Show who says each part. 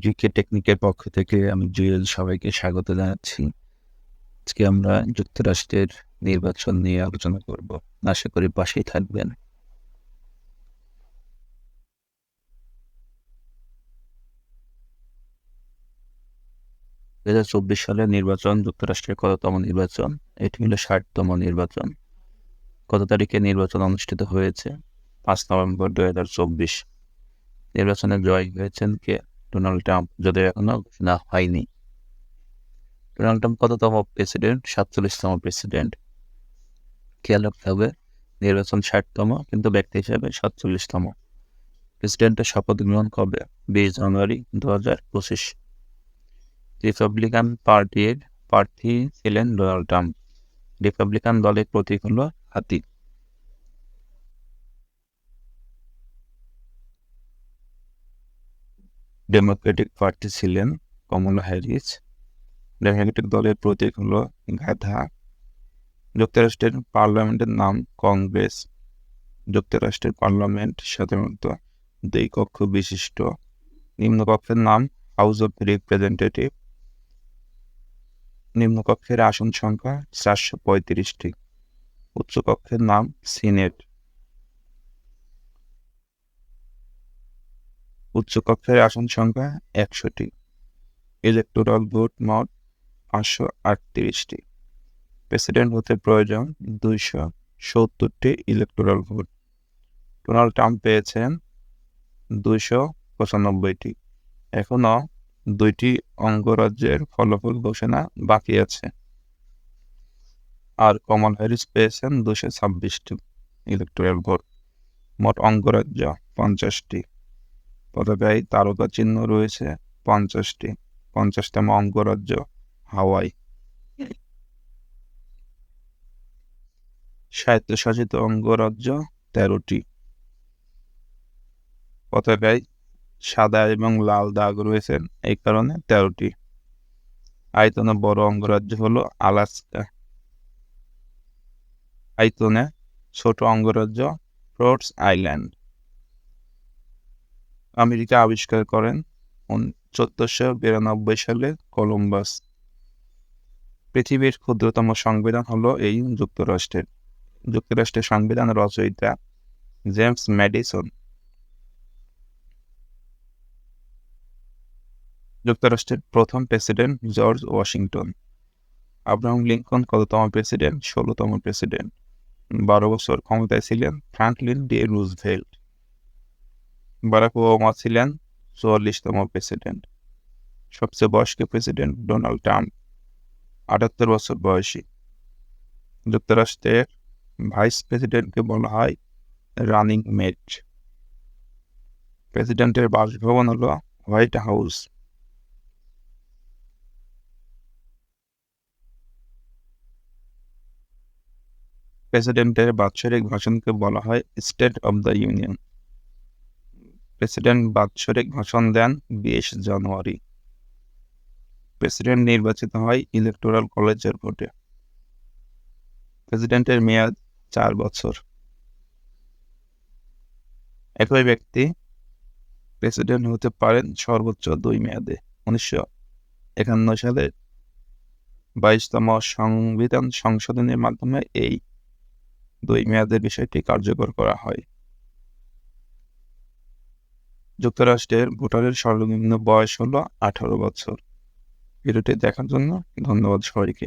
Speaker 1: GK টেকনিকের পক্ষ থেকে আমি জুয়েল সবাইকে স্বাগত জানাচ্ছি। আজকে আমরা যুক্তরাষ্ট্রের নির্বাচন নিয়ে আলোচনা করব। আশা করি পাশেই থাকবেন। দু হাজার চব্বিশ সালের নির্বাচন, যুক্তরাষ্ট্রের কততম নির্বাচন, এটি হলো ষাটতম নির্বাচন। কত তারিখে নির্বাচন অনুষ্ঠিত হয়েছে? পাঁচ নভেম্বর দু হাজার চব্বিশ। নির্বাচনে জয় হয়েছেন কে? ডোনাল্ড ট্রাম্প যদিও এখনও ঘোষণা হয়নি। ডোনাল্ড ট্রাম্প কততম প্রেসিডেন্ট? সাতচল্লিশতম প্রেসিডেন্ট। খেয়াল রাখতে হবে, নির্বাচন ষাটতম, কিন্তু ব্যক্তি হিসাবে সাতচল্লিশতম। প্রেসিডেন্টের শপথ গ্রহণ কবে? বিশ জানুয়ারি দু হাজার পঁচিশ। রিপাবলিকান পার্টির প্রার্থী ছিলেন ডোনাল্ড ট্রাম্প। রিপাবলিকান দলের প্রতীক হলো হাতি। ডেমোক্রেটিক প্রার্থী ছিলেন কমলা হ্যারিস। ডেমোক্রেটিক দলের প্রতীক হলো গাধা। যুক্তরাষ্ট্রের পার্লামেন্টের নাম কংগ্রেস। যুক্তরাষ্ট্রের পার্লামেন্ট সাধারণত দুই কক্ষ বিশিষ্ট। নিম্নকক্ষের নাম হাউস অফ রিপ্রেজেন্টেটিভ নিম্নকক্ষের আসন সংখ্যা চারশো পঁয়ত্রিশটি। উচ্চকক্ষের নাম সিনেট উচ্চকক্ষের আসন সংখ্যা একশোটি। ইলেকটোরাল ভোট মোট পাঁচশো আটত্রিশটি। প্রেসিডেন্ট হতে প্রয়োজন দুইশো সত্তরটি ইলেকটোরাল ভোট ডোনাল্ড ট্রাম্প পেয়েছেন দুইশো পঁচানব্বইটি। এখনও দুইটি অঙ্গরাজ্যের ফলাফল ঘোষণা বাকি আছে। আর কমল হ্যারিস পেয়েছেন দুশো ছাব্বিশটি ইলেকটোরাল ভোট মোট অঙ্গরাজ্য পঞ্চাশটি। পতাকায় তারকা চিহ্ন রয়েছে পঞ্চাশটি। পঞ্চাশতম অঙ্গরাজ্য, হাওয়াই। স্বায়ত্তশাসিত অঙ্গরাজ্য তেরোটি। পতাকায় সাদা এবং লাল দাগ রয়েছে, এই কারণে তেরোটি। আয়তনে বড় অঙ্গরাজ্য হলো আলাস্কা। আয়তনে ছোট অঙ্গরাজ্য ফ্রোটস আইল্যান্ড। আমেরিকা আবিষ্কার করেন চোদ্দশো বিরানব্বই সালে কলম্বাস। পৃথিবীর ক্ষুদ্রতম সংবিধান হলো এই যুক্তরাষ্ট্রের। যুক্তরাষ্ট্রের সংবিধান রচয়িতা জেমস ম্যাডিসন। যুক্তরাষ্ট্রের প্রথম president George Washington. Abraham Lincoln কততম প্রেসিডেন্ট? ষোলোতম প্রেসিডেন্ট। বারো বছর ক্ষমতায় ছিলেন Franklin D Roosevelt. Barack Obama ছিলেন চুয়াল্লিশতম প্রেসিডেন্ট সবচেয়ে বয়স্ক প্রেসিডেন্ট ডোনাল্ড ট্রাম্প আটাত্তর বছর বয়সী। যুক্তরাষ্ট্রের ভাইস প্রেসিডেন্টকে বলা হয় রানিং মেট প্রেসিডেন্টের বাসভবন হল হোয়াইট হাউস প্রেসিডেন্টের বাৎসরিক ভাষণকে বলা হয় state of the union president বাৎসরিক ভাষণ দেন বিশ জানুয়ারি। প্রেসিডেন্ট নির্বাচিত হয় ইলেকটোরাল কলেজের ভোটে। প্রেসিডেন্টের মেয়াদ চার বছর। একই ব্যক্তি প্রেসিডেন্ট হতে পারেন সর্বোচ্চ দুই মেয়াদে। উনিশশো একান্ন সালে বাইশতম সংবিধান সংশোধনের মাধ্যমে এই দুই মেয়াদের বিষয়টি কার্যকর করা হয়। যুক্তরাষ্ট্রের ভোটারের সর্বনিম্ন বয়স হলো আঠারো বছর। ভিডিওটি দেখার জন্য ধন্যবাদ সবাইকে।